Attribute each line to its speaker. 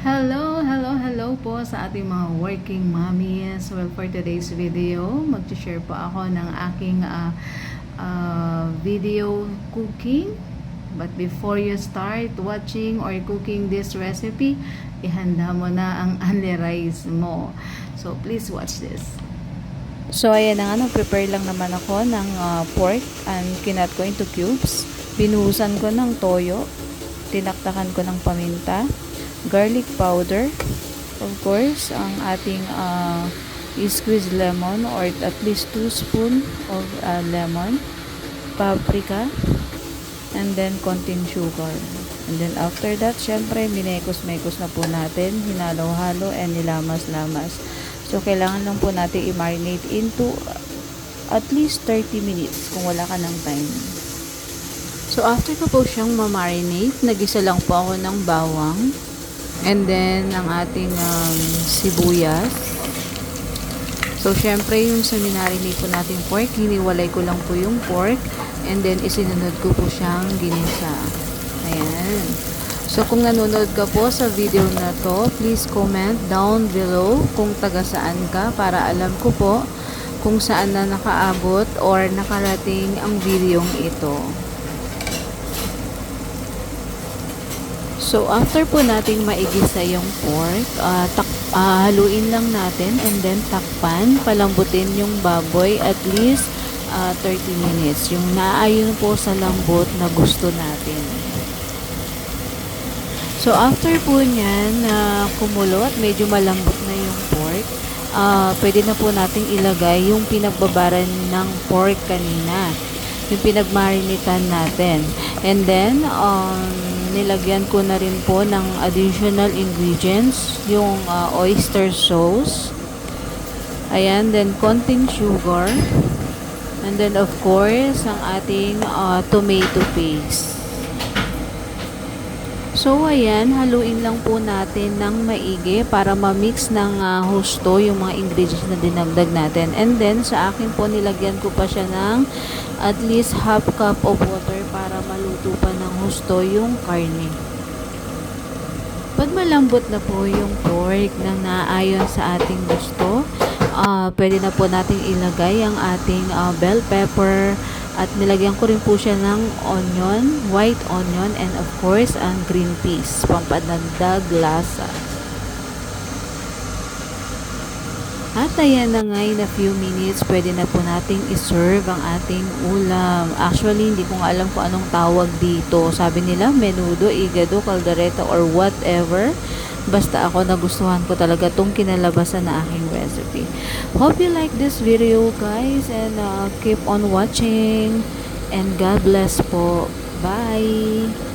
Speaker 1: Hello, hello, hello po sa ating mga working mommies. Well, for today's video, mag-share po ako ng aking ah, ah, video cooking. But before you start watching or cooking this recipe, ihanda mo na ang only rice mo. So, please watch this. So, ayan na nga, nag-prepare lang naman ako ng ah, pork and kinat ko into cubes. Binuhusan ko ng toyo. Tinaktakan ko ng paminta. Garlic powder. Of course, ang ating uh, squeezed lemon or at least 2 spoon of uh, lemon. Paprika. And then, konting sugar. And then, after that, syempre, minekos-mekos na po natin. Hinalo-halo and nilamas-lamas. So, kailangan lang po natin i-marinate into at least 30 minutes kung wala ka ng time. So, after ko po siyang ma-marinate, nagisa lang po ako ng bawang. And then, ang ating um, sibuyas. So, syempre, yung sa minarinate po nating pork, hiniwalay ko lang po yung pork. And then, isinunod ko po siyang ginisa. Ayan. So, kung nanonood ka po sa video na to, please comment down below kung taga saan ka para alam ko po kung saan na nakaabot or nakarating ang videong ito. So, after po nating maigisa yung pork, ah, tak, ah, haluin lang natin and then takpan, palambutin yung baboy at least ah, 30 minutes. Yung naayon po sa lambot na gusto natin. So, after po niyan na kumulo at medyo malambot na yung pork, ah, pwede na po nating ilagay yung pinagbabaran ng pork kanina. Yung pinagmarinitan natin. And then, um, nilagyan ko na rin po ng additional ingredients, yung ah, oyster sauce. Ayan, then konting sugar. And then, of course, ang ating ah, tomato paste. So, ayan, haluin lang po natin ng maigi para ma-mix ng ah, husto yung mga ingredients na dinagdag natin. And then, sa akin po, nilagyan ko pa siya ng at least half cup of water para maluto pa ng husto yung karne. Pag malambot na po yung pork na naayon sa ating gusto, ah, pwede na po nating ilagay ang ating ah, bell pepper, at nilagyan ko rin po siya ng onion, white onion, and of course, ang green peas, pampanagdag lasa. At ayan na nga in a few minutes, pwede na po nating iserve ang ating ulam. Actually, hindi ko alam kung anong tawag dito. Sabi nila, menudo, igado, caldereta, or whatever. Basta ako nagustuhan ko talaga itong kinalabasan na aking recipe. Hope you like this video guys and uh, keep on watching and God bless po. Bye!